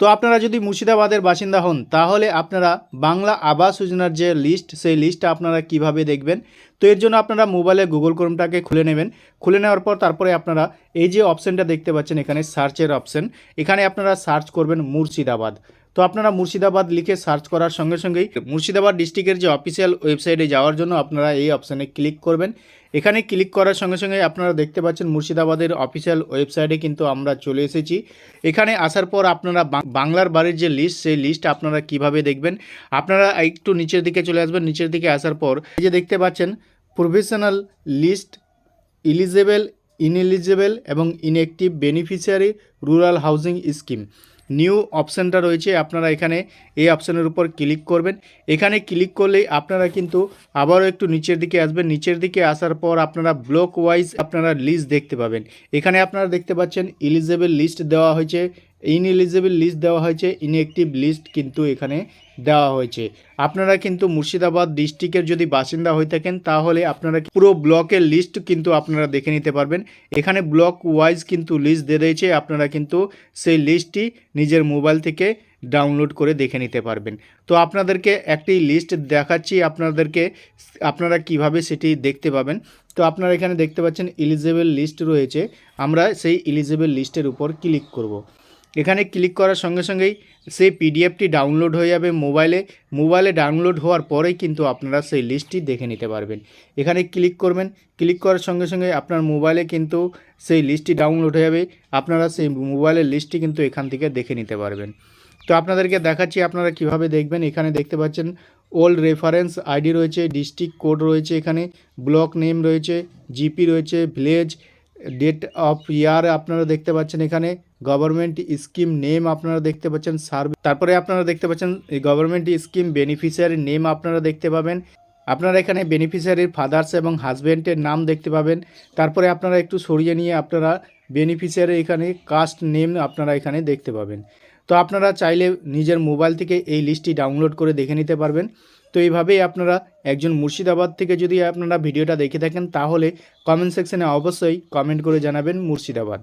তো আপনারা যদি মুর্শিদাবাদের বাসিন্দা হন, তাহলে আপনারা বাংলা আবাস যোজনার যে লিস্ট সেই লিস্টটা আপনারা কীভাবে দেখবেন? তো এর জন্য আপনারা মোবাইলে গুগল ক্রোমটাকে খুলে নেবেন। খুলে নেওয়ার পর তারপরে আপনারা এই যে অপশানটা দেখতে পাচ্ছেন, এখানে সার্চের অপশান এখানে আপনারা সার্চ করবেন মুর্শিদাবাদ। তো আপনারা মুর্শিদাবাদ লিখে সার্চ করার সঙ্গে সঙ্গেই মুর্শিদাবাদ ডিস্ট্রিক্টের যে অফিসিয়াল ওয়েবসাইটে যাওয়ার জন্য আপনারা এই অপশানে ক্লিক করবেন। এখানে ক্লিক করার সঙ্গে সঙ্গে আপনারা দেখতে পাচ্ছেন মুর্শিদাবাদের অফিসিয়াল ওয়েবসাইটে কিন্তু আমরা চলে এসেছি। এখানে আসার পর আপনারা বাংলার বাড়ির যে লিস্ট সেই লিস্ট আপনারা কীভাবে দেখবেন? আপনারা একটু নিচের দিকে চলে আসবেন। নিচের দিকে আসার পর এই যে দেখতে পাচ্ছেন প্রফেশনাল লিস্ট ইলিজেবল ইনএলিজেবল এবং inactive beneficiary rural housing scheme new অপশানটা রয়েছে, আপনারা এখানে এই অপশানের উপর ক্লিক করবেন। এখানে ক্লিক করলেই আপনারা কিন্তু আবারও একটু নিচের দিকে আসবেন। নিচের দিকে আসার পর আপনারা ব্লক ওয়াইজ আপনারা লিস্ট দেখতে পাবেন। এখানে আপনারা দেখতে পাচ্ছেন ইলিজেবল লিস্ট দেওয়া হয়েছে। ইনএলিজেবল লিস্ট দেওয়া হয়েছে ইনঅ্যাক্টিভ লিস্ট কিন্তু এখানে দেওয়া হয়েছে। আপনারা কিন্তু মুর্শিদাবাদ ডিস্ট্রিক্টের যদি বাসিন্দা হয়ে থাকেন, তাহলে আপনারা পুরো ব্লকের লিস্ট কিন্তু আপনারা দেখে নিতে পারবেন। এখানে ব্লক ওয়াইজ কিন্তু লিস্ট দিয়ে দিয়েছে, আপনারা কিন্তু সেই লিস্টটি নিজের মোবাইল থেকে ডাউনলোড করে দেখে নিতে পারবেন। তো আপনাদেরকে একটি লিস্ট দেখাচ্ছি, আপনাদেরকে আপনারা কীভাবে সেটি দেখতে পাবেন। তো আপনারা এখানে দেখতে পাচ্ছেন ইলিজেবল লিস্ট রয়েছে। আমরা সেই ইলিজেবল লিস্টের উপর ক্লিক করব। এখানে ক্লিক করার সঙ্গে সঙ্গেই সেই পিডিএফটি ডাউনলোড হয়ে যাবে মোবাইলে মোবাইলে ডাউনলোড হওয়ার পরেই কিন্তু আপনারা সেই লিস্টটি দেখে নিতে পারবেন। এখানে ক্লিক করবেন। ক্লিক করার সঙ্গে সঙ্গে আপনার মোবাইলে কিন্তু সেই লিস্টটি ডাউনলোড হয়ে যাবে। আপনারা সেই মোবাইলের লিস্টটি কিন্তু এখান থেকে দেখে নিতে পারবেন। তো আপনাদেরকে দেখাচ্ছি আপনারা কীভাবে দেখবেন। এখানে দেখতে পাচ্ছেন ওল্ড রেফারেন্স আইডি রয়েছে ডিস্ট্রিক্ট কোড রয়েছে এখানে ব্লক নেম রয়েছে জিপি রয়েছে ভিলেজ ডেট অফ ইয়ার আপনারা দেখতে পাচ্ছেন এখানে। গভর্নমেন্ট স্কিম নেম আপনারা দেখতে পাচ্ছেন, সার্ভে, তারপরে আপনারা দেখতে পাচ্ছেন গভর্নমেন্ট স্কিম বেনিফিশিয়ারি নেম আপনারা দেখতে পাবেন। আপনারা এখানে বেনিফিশিয়ারির ফাদার্স এবং হাজব্যান্ডের নাম দেখতে পাবেন। তারপরে আপনারা একটু সরিয়ে নিয়ে আপনারা বেনিফিশিয়ারি এখানে কাস্ট নেম আপনারা এখানে দেখতে পাবেন। তো আপনারা চাইলে নিজের মোবাইল থেকে এই লিস্টটি ডাউনলোড করে দেখে নিতে পারবেন। তো এইভাবেই আপনারা একজন মুর্শিদাবাদ থেকে যদি আপনারা ভিডিওটা দেখে থাকেন, তাহলে কমেন্ট সেকশনে অবশ্যই কমেন্ট করে জানাবেন মুর্শিদাবাদ।